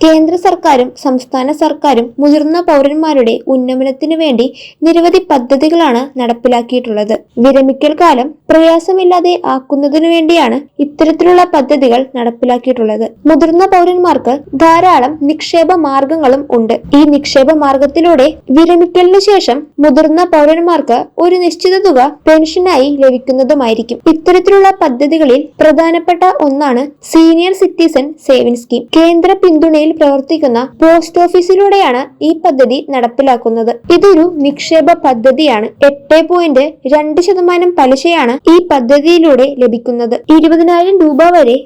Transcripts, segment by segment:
കേന്ദ്ര സർക്കാരും സംസ്ഥാന സർക്കാരും മുതിർന്ന പൗരന്മാരുടെ ഉന്നമനത്തിനു വേണ്ടി നിരവധി പദ്ധതികളാണ് നടപ്പിലാക്കിയിട്ടുള്ളത്. വിരമിക്കൽ കാലം പ്രയാസമില്ലാതെ ആക്കുന്നതിനു വേണ്ടിയാണ് ഇത്തരത്തിലുള്ള പദ്ധതികൾ നടപ്പിലാക്കിയിട്ടുള്ളത്. മുതിർന്ന പൗരന്മാർക്ക് ധാരാളം നിക്ഷേപ മാർഗങ്ങളും ഉണ്ട്. ഈ നിക്ഷേപ മാർഗത്തിലൂടെ വിരമിക്കലിനു ശേഷം മുതിർന്ന പൗരന്മാർക്ക് ഒരു നിശ്ചിത തുക പെൻഷനായി ലഭിക്കുന്നതുമായിരിക്കും. ഇത്തരത്തിലുള്ള പദ്ധതികളിൽ പ്രധാനപ്പെട്ട ഒന്നാണ് സീനിയർ സിറ്റിസൺ സേവിംഗ് സ്കീം. കേന്ദ്ര പിന്തുണയിൽ പ്രവർത്തിക്കുന്ന പോസ്റ്റ് ഓഫീസിലൂടെയാണ് ഈ പദ്ധതി നടപ്പിലാക്കുന്നത്. ഇതൊരു നിക്ഷേപ പദ്ധതിയാണ്. എട്ട് പോയിന്റ് രണ്ട് ശതമാനം പലിശയാണ് ഈ പദ്ധതിയിലൂടെ ലഭിക്കുന്നത്. ഇരുപതിനായിരം രൂപ വരെ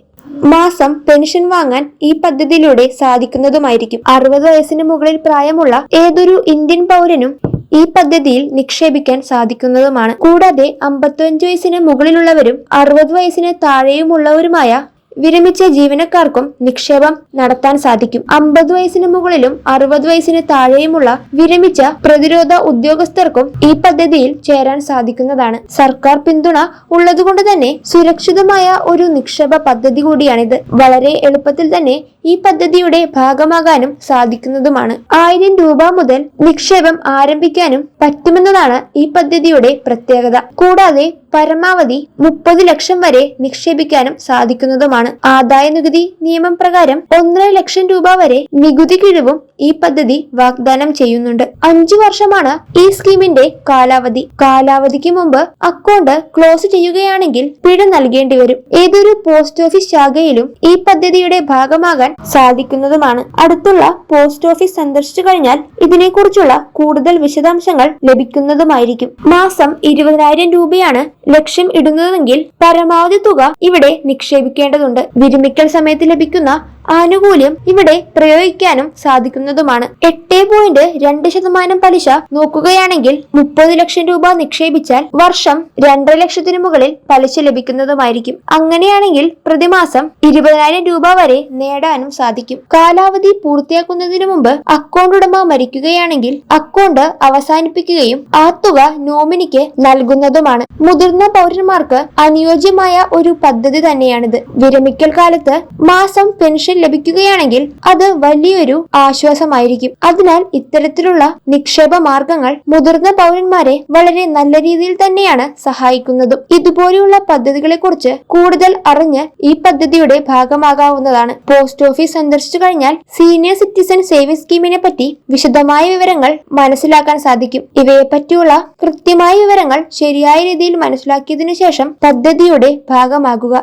മാസം പെൻഷൻ വാങ്ങാൻ ഈ പദ്ധതിയിലൂടെ സാധിക്കുന്നതുമായിരിക്കും. അറുപത് വയസ്സിന് മുകളിൽ പ്രായമുള്ള ഏതൊരു ഇന്ത്യൻ പൗരനും ഈ പദ്ധതിയിൽ നിക്ഷേപിക്കാൻ സാധിക്കുന്നതുമാണ്. കൂടാതെ അമ്പത്തിയഞ്ച് വയസ്സിന് മുകളിലുള്ളവരും അറുപത് വയസ്സിന് താഴെയുമുള്ളവരുമായ വിരമിച്ച ജീവനക്കാർക്കും നിക്ഷേപം നടത്താൻ സാധിക്കും. അമ്പത് വയസ്സിന് മുകളിലും അറുപത് വയസ്സിന് താഴെയുമുള്ള വിരമിച്ച പ്രതിരോധ ഉദ്യോഗസ്ഥർക്കും ഈ പദ്ധതിയിൽ ചേരാൻ സാധിക്കുന്നതാണ്. സർക്കാർ പിന്തുണ ഉള്ളതുകൊണ്ട് തന്നെ സുരക്ഷിതമായ ഒരു നിക്ഷേപ പദ്ധതി കൂടിയാണിത്. വളരെ എളുപ്പത്തിൽ തന്നെ ഈ പദ്ധതിയുടെ ഭാഗമാകാനും സാധിക്കുന്നതുമാണ്. ആയിരം രൂപ മുതൽ നിക്ഷേപം ആരംഭിക്കാനും പറ്റുമെന്നതാണ് ഈ പദ്ധതിയുടെ പ്രത്യേകത. കൂടാതെ പരമാവധി മുപ്പത് ലക്ഷം വരെ നിക്ഷേപിക്കാനും സാധിക്കുന്നതുമാണ്. ആദായ നികുതി നിയമം പ്രകാരം ഒന്നര ലക്ഷം രൂപ വരെ നികുതി കിഴിവും ഈ പദ്ധതി വാഗ്ദാനം ചെയ്യുന്നുണ്ട്. അഞ്ചു വർഷമാണ് ഈ സ്കീമിന്റെ കാലാവധി. കാലാവധിക്ക് മുമ്പ് അക്കൗണ്ട് ക്ലോസ് ചെയ്യുകയാണെങ്കിൽ പിഴ നൽകേണ്ടി വരും. ഏതൊരു പോസ്റ്റ് ഓഫീസ് ശാഖയിലും ഈ പദ്ധതിയുടെ ഭാഗമാകാൻ സാധിക്കുന്നതുമാണ്. അടുത്തുള്ള പോസ്റ്റ് ഓഫീസ് സന്ദർശിച്ചു കഴിഞ്ഞാൽ ഇതിനെക്കുറിച്ചുള്ള കൂടുതൽ വിശദാംശങ്ങൾ ലഭിക്കുന്നതുമായിരിക്കും. മാസം ഇരുപതിനായിരം രൂപയാണ് ലക്ഷ്യം ഇടുന്നതെങ്കിൽ പരമാവധി തുക ഇവിടെ നിക്ഷേപിക്കേണ്ടതുണ്ട്. വിരമിക്കൽ സമയത്ത് ലഭിക്കുന്ന ആനുകൂല്യം ഇവിടെ പ്രയോഗിക്കാനും സാധിക്കുന്നതുമാണ്. എട്ട് പോയിന്റ് രണ്ട് ശതമാനം പലിശ നോക്കുകയാണെങ്കിൽ മുപ്പത് ലക്ഷം രൂപ നിക്ഷേപിച്ചാൽ വർഷം രണ്ടര ലക്ഷത്തിന് മുകളിൽ പലിശ ലഭിക്കുന്നതുമായിരിക്കും. അങ്ങനെയാണെങ്കിൽ പ്രതിമാസം ഇരുപതിനായിരം രൂപ വരെ നേടാനും സാധിക്കും. കാലാവധി പൂർത്തിയാക്കുന്നതിന് മുമ്പ് അക്കൗണ്ട് ഉടമ മരിക്കുകയാണെങ്കിൽ അക്കൗണ്ട് അവസാനിപ്പിക്കുകയും ആ തുക നോമിനിക്ക് നൽകുന്നതുമാണ്. മുതിർന്ന പൗരന്മാർക്ക് അനുയോജ്യമായ ഒരു പദ്ധതി തന്നെയാണിത്. വിരമിക്കൽ കാലത്ത് മാസം പെൻഷൻ ലഭിക്കുകയാണെങ്കിൽ അത് വലിയൊരു ആശ്വാസമായിരിക്കും. അതിനാൽ ഇത്തരത്തിലുള്ള നിക്ഷേപ മാർഗങ്ങൾ മുതിർന്ന പൗരന്മാരെ വളരെ നല്ല രീതിയിൽ തന്നെയാണ് സഹായിക്കുന്നതും. ഇതുപോലെയുള്ള പദ്ധതികളെ കുറിച്ച് കൂടുതൽ അറിഞ്ഞ് ഈ പദ്ധതിയുടെ ഭാഗമാകാവുന്നതാണ്. പോസ്റ്റ് ഓഫീസ് സന്ദർശിച്ചു കഴിഞ്ഞാൽ സീനിയർ സിറ്റിസൺ സേവിംഗ് സ്കീമിനെ പറ്റി വിശദമായ വിവരങ്ങൾ മനസ്സിലാക്കാൻ സാധിക്കും. ഇവയെ പറ്റിയുള്ള കൃത്യമായ വിവരങ്ങൾ ശരിയായ രീതിയിൽ മനസ്സിലാക്കിയതിനു ശേഷം പദ്ധതിയുടെ ഭാഗമാകുക.